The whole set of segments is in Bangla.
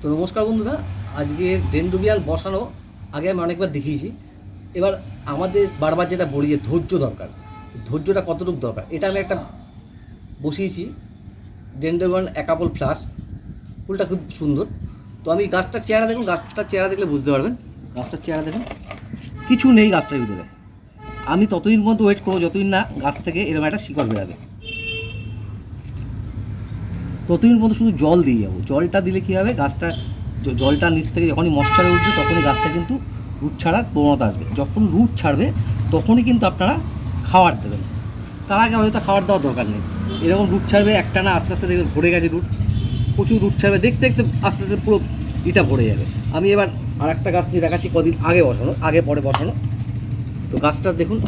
তো নমস্কার বন্ধুরা, আজকে ডেন্ডুবিয়াল বসানো, আগে আমি অনেকবার দেখিয়েছি। এবার আমাদের বারবার যেটা বলি যে ধৈর্য দরকার। ধৈর্যটা কতটুকু দরকার? এটা আমি একটা বসিয়েছি। ডেন্ডোবিয়াল একাপল ফ্লাস, ফুলটা খুব সুন্দর। তো আমি গাছটার চেহারা দেখুন, গাছটার চেহারা দেখলে বুঝতে পারবেন। গাছটার চেহারা দেখুন, কিছু নেই গাছটার ভিতরে। আমি ততদিন পর্যন্ত ওয়েট করব, যতদিন না গাছ থেকে এরকম একটা শিকড় বেরাবে। ততদিন পর্যন্ত শুধু জল দিয়ে যাব। জলটা দিলে কী হবে? গাছটা জলটা নিচ থেকে যখনই মশারে উঠবে, তখনই গাছটা কিন্তু রুট ছাড়ার প্রবণতা আসবে। যখন রুট ছাড়বে, তখনই কিন্তু আপনারা খাওয়ার দেবেন। তার আগে হয়তো খাবার দেওয়ার দরকার নেই। এরকম রুট ছাড়বে একটা না আস্তে আস্তে দেখবেন ভরে গেছে রুট। প্রচুর রুট ছাড়বে, দেখতে দেখতে আস্তে আস্তে পুরো ইটা ভরে যাবে। আমি এবার আর একটা গাছ নিয়ে দেখাচ্ছি, কদিন আগে বসানো, আগে পরে বসানো। তো গাছটা দেখুন,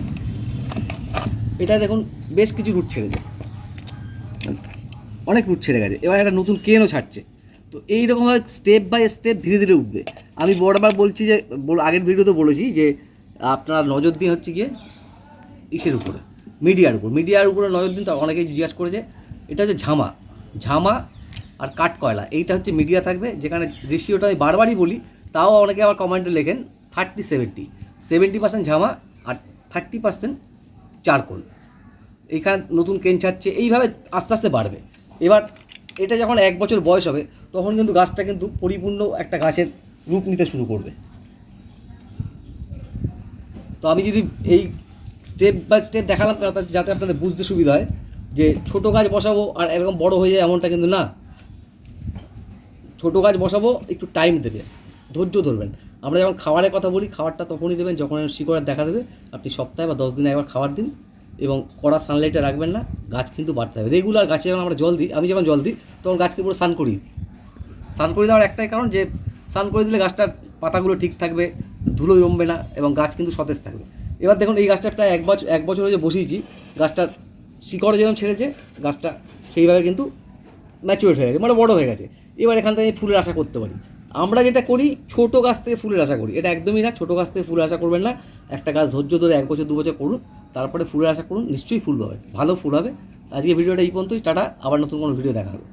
এটা দেখুন, বেশ কিছু রুট ছেড়েছে। অনেক রুট ছেড়ে গেছে। এবার একটা নতুন কেনও ছাড়ছে। তো এইরকমভাবে স্টেপ বাই স্টেপ ধীরে ধীরে উঠবে। আমি বড়বার বলছি যে আগের ভিডিওতে বলেছি যে, আপনারা নজর দিন হচ্ছে গিয়ে ইসের উপরে, মিডিয়ার উপর। মিডিয়ার উপরে নজর দিন, তো অনেকেই জিজ্ঞাসা করেছে। এটা হচ্ছে ঝামা। ঝামা আর কাঠ কয়লা এইটা হচ্ছে মিডিয়া থাকবে, যেখানে রেশিওটা আমি বারবারই বলি, তাও অনেকে আবার কমেন্টে লেখেন থার্টি সেভেন্টি সেভেন্টি পার্সেন্ট ঝামা আর থার্টি পার্সেন্ট চারকোল। এইখানে নতুন কেন ছাড়ছে, এইভাবে আস্তে আস্তে বাড়বে। এবার এটা যখন এক বছর বয়স হবে, তখন কিন্তু গাছটা কিন্তু পরিপূর্ণ একটা গাছের রূপ নিতে শুরু করবে। তো আমি যদি এই স্টেপ বাই স্টেপ দেখালাম যাতে আপনাদের বুঝতে সুবিধা হয় যে ছোট গাছ বসাবো আর এরকম বড় হয়ে যায় এমনটা কিন্তু না। ছোট গাছ বসাবো, একটু টাইম দেবে, ধৈর্য ধরবেন। আমরা যখন খাবারের কথা বলি, খাবারটা তখনই দেবেন, যখন শিকড়ের দেখা দেবে, আপনি সপ্তাহে বা দশ দিনে একবার খাবার দিন। এবং কড়া সানলাইটে রাখবেন না, গাছ কিন্তু বাড়তে হবে। রেগুলার গাছে যখন আমরা জল দিই, আমি যখন জল দিই, তখন গাছকে পুরো স্নান করি স্নান করে দেওয়ার একটাই কারণ যে, স্নান করে দিলে গাছটার পাতাগুলো ঠিক থাকবে, ধুলো জমবে না এবং গাছ কিন্তু সতেজ থাকবে। এবার দেখুন, এই গাছটা প্রায় এক বছর এক বছর হয়ে যে বসিয়েছি গাছটা শিকড় যেরকম ছেড়েছে, গাছটা সেইভাবে কিন্তু ম্যাচুরেট হয়ে গেছে মানে বড় হয়ে গেছে। এবার এখান থেকে ফুলের আশা করতে পারি। আমরা যেটা করি, ছোট গাছ থেকে ফুলের আশা করি। এটা একদমই না, ছোট গাছ থেকে ফুলের আশা করবেন না। একটা গাছ ধৈর্য ধরে এক বছর, দু বছর করুন। তারপরে ফুলের আশা করুন, নিশ্চয়ই ফুল হবে ভালো ফুল হবে। আজকে ভিডিওটা এই পর্যন্তই। টাটা। আবার নতুন কোনো ভিডিও দেখা হবে